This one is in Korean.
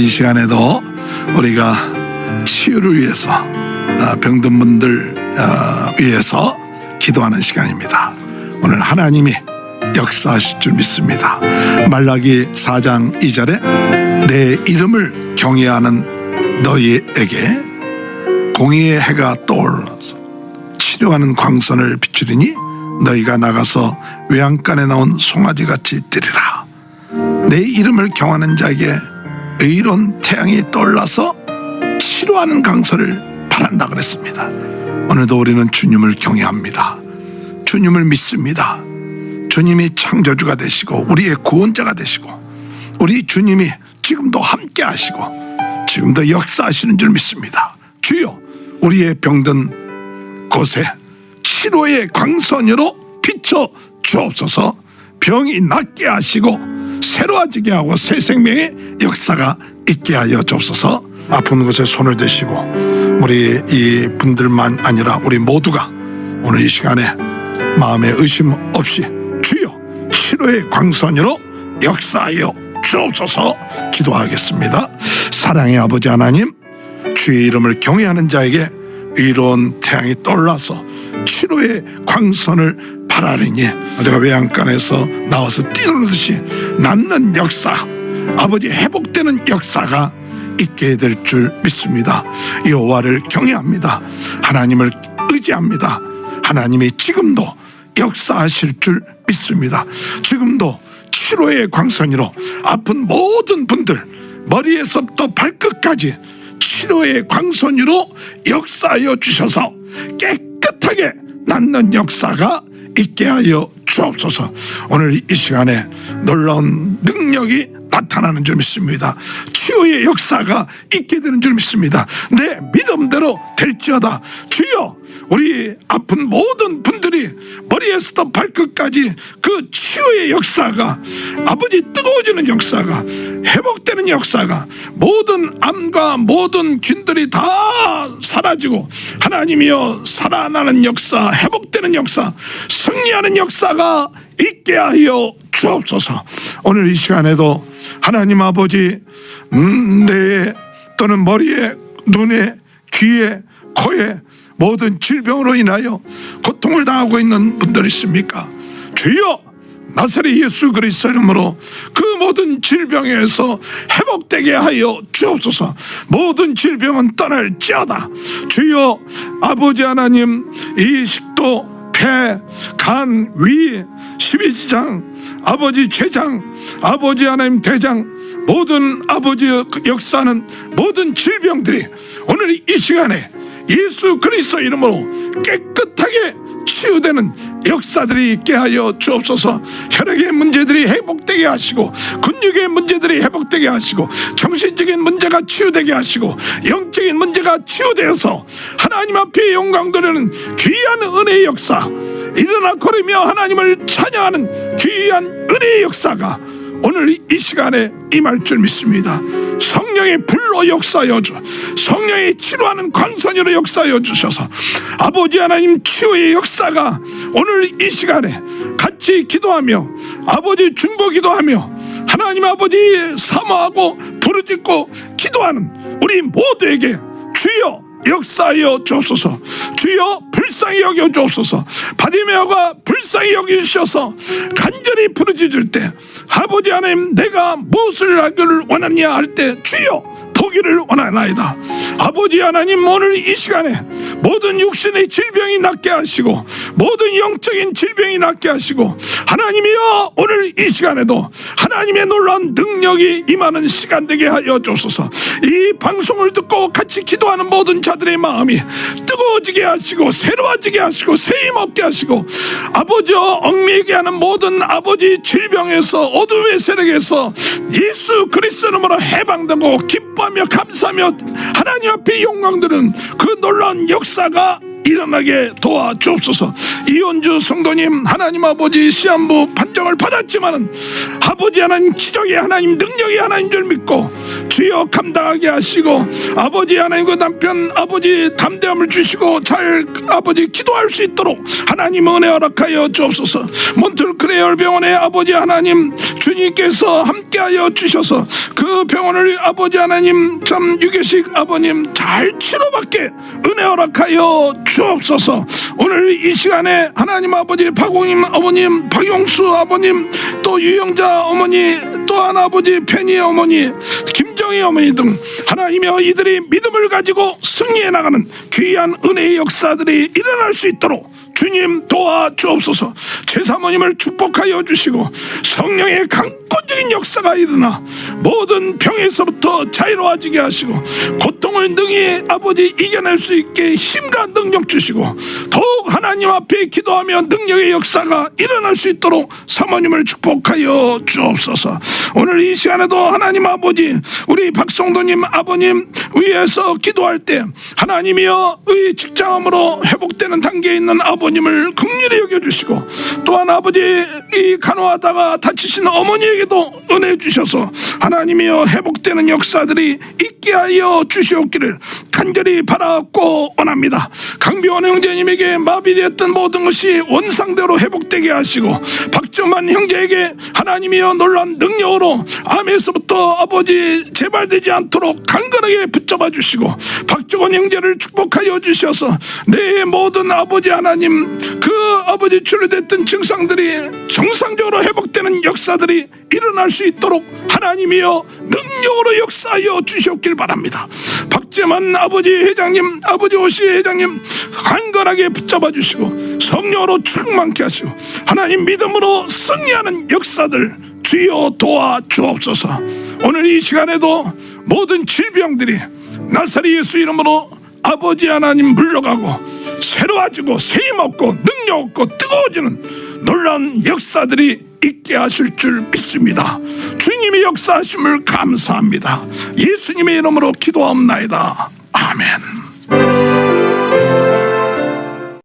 이 시간에도 우리가 치유를 위해서 아, 병든 분들 아, 위해서 기도하는 시간입니다. 오늘 하나님이 역사하실 줄 믿습니다. 말라기 4장 2절에 내 이름을 경외하는 너희에게 공의의 해가 떠올라서 치료하는 광선을 비추리니 너희가 나가서 외양간에 나온 송아지 같이 뛰리라. 내 이름을 경하는 자에게 의로운 태양이 떠올라서 치료하는 강선을 바란다 그랬습니다. 오늘도 우리는 주님을 경외합니다. 주님을 믿습니다. 주님이 창조주가 되시고 우리의 구원자가 되시고 우리 주님이 지금도 함께 하시고 지금도 역사하시는 줄 믿습니다. 주여 우리의 병든 곳에 치료의 광선으로 비춰 주옵소서 병이 낫게 하시고 새로워지게 하고 새 생명의 역사가 있게 하여 주옵소서. 아픈 곳에 손을 대시고 우리 이 분들만 아니라 우리 모두가 오늘 이 시간에 마음에 의심 없이 주여 치료의 광선으로 역사하여 주옵소서 기도하겠습니다. 사랑의 아버지 하나님 주의 이름을 경외하는 자에게 의로운 태양이 떠올라서 치료의 광선을 바라리니 내가 외양간에서 나와서 뛰놀듯이 낫는 역사 아버지 회복되는 역사가 있게 될 줄 믿습니다. 여호와를 경외합니다. 하나님을 의지합니다. 하나님이 지금도 역사하실 줄 믿습니다. 지금도 치료의 광선으로 아픈 모든 분들 머리에서부터 발끝까지 치료의 광선으로 역사하여 주셔서 깨끗하게 낫는 역사가 있게 하여 주옵소서. 오늘 이 시간에 놀라운 능력이 나타나는 줄 믿습니다. 치유의 역사가 있게 되는 줄 믿습니다. 내 믿음대로 될지어다. 주여 우리 아픈 모든 분들이 머리에서부터 발끝까지 그 치유의 역사가 아버지 뜨거워지는 역사가 회복되는 역사가 모든 암과 모든 균들이 다 사라지고 하나님이여 살아나는 역사 회복되는 역사 승리하는 역사가 있게 하여 주옵소서 오늘 이 시간에도 하나님 아버지 음, 뇌에 또는 머리에 눈에 귀에 코에 모든 질병으로 인하여 고통을 당하고 있는 분들 있습니까? 주여 나사렛 예수 그리스도 이름으로 그 모든 질병에서 회복되게 하여 주옵소서. 모든 질병은 떠날지어다. 주여 아버지 하나님 이 식도 폐, 간, 위, 십이지장 아버지 췌장 아버지 하나님 대장 모든 아버지 역사는 모든 질병들이 오늘 이 시간에 예수 그리스도 이름으로 깨끗하게 치유되는 역사들이 있게 하여 주옵소서. 혈액의 문제들이 회복되게 하시고 근육의 문제들이 회복되게 하시고 정신적인 문제가 치유되게 하시고 영적인 문제가 치유되어서 하나님 앞에 영광 돌리는 귀한 은혜의 역사 일어나 걸으며 하나님을 찬양하는 귀한 은혜의 역사가 오늘 이 시간에 임할 줄 믿습니다. 성령의 불로 역사여 주, 성령의 치료하는 광선으로 역사여 주셔서 아버지 하나님 치유의 역사가 오늘 이 시간에 같이 기도하며 아버지 중보 기도하며 하나님 아버지 사모하고 부르짖고 기도하는 우리 모두에게 주여 역사하여 주옵소서. 주여 불쌍히 여겨 주옵소서. 바디메어가 불쌍히 여기셔서 간절히 부르짖을 때 아버지 하나님 내가 무엇을 하기를 원하냐 할 때 주여 보기를 원하나이다. 아버지 하나님 오늘 이 시간에 모든 육신의 질병이 낫게 하시고 모든 영적인 질병이 낫게 하시고 하나님이여 오늘 이 시간에도 하나님의 놀라운 능력이 임하는 시간 되게 하여 주소서. 이 방송을 듣고 같이 기도하는 모든 자들의 마음이 뜨거워지게 하시고 새로워지게 하시고 세임 얻게 하시고 아버지 얽매이게 하는 모든 아버지 질병에서 어둠의 세력에서 예수 그리스도 이름으로 해방되고 기뻐하며 감사하며 하나님 앞에 영광 드는 그 놀라운 역사 가 일어나게 도와 주옵소서. 이온주 성도님 하나님 아버지 시한부 판정을 받았지만은 아버지 하나님 기적의 하나님 능력의 하나님 줄 믿고 주여 감당하게 하시고 아버지 하나님 그 남편 아버지 담대함을 주시고 잘 아버지 기도할 수 있도록 하나님 은혜 허락하여 주옵소서. 몬트크레얼 병원의 아버지 하나님 주님께서 함께하여 주셔서 그그 병원을 아버지 하나님 참 유계식 아버님 잘 치료받게 은혜 허락하여 주옵소서. 오늘 이 시간에 하나님 아버지 박홍임 어머님 박용수 아버님 또 유영자 어머니 또한 아버지 페니 어머니 김정희 어머니 등 하나님여 이들이 믿음을 가지고 승리해 나가는 귀한 은혜의 역사들이 일어날 수 있도록 주님 도와 주옵소서. 제사모님을 축복하여 주시고 성령의 강권적인 역사가 일어나 모든 병에서부터 자유로워지게 하시고 고통을 능히 아버지 이겨낼 수 있게 힘과 능력 주시고 더욱 하나님 앞에 기도하며 능력의 역사가 일어날 수 있도록 사모님을 축복하여 주옵소서. 오늘 이 시간에도 하나님 아버지 우리 박성도님 아버님 위해서 기도할 때 하나님이여 의 직장암으로 회복되는 단계에 있는 아버님을 극렬히 여겨주시고 또한 아버지 이 간호하다가 다치신 어머니에게도 은혜 주셔서 하나님이여 회복되는 역사들이 있게 하여 주시옵기를 간절히 바라고 원합니다 강비원 형제님에게 마비되었던 모든 것이 원상대로 회복되게 하시고 박정만 형제에게 하나님이여 놀란 능력으로 암에서부터 아버지 재발되지 않도록 강건하게 붙잡아 주시고 박정원 형제를 축복하여 주셔서 내 모든 아버지 하나님 그 아버지 출루됐던 증상들이 정상적으로 회복되는 역사들이 일어날 수 있도록 하나님이여 능력으로 역사하여 주셨길 바랍니다. 박재만 아버지 회장님, 아버지 오시 회장님 강건하게 붙잡아 주시고 성령으로 충만케 하시고 하나님 믿음으로 승리하는 역사들 주여 도와 주옵소서. 오늘 이 시간에도 모든 질병들이 나사리 예수 이름으로 아버지 하나님 물러가고 새로워지고 세임 얻고 능력 얻고 뜨거워지는 놀라운 역사들이 있게 하실 줄 믿습니다. 주님의 역사하심을 감사합니다. 예수님의 이름으로 기도합나이다. 아멘.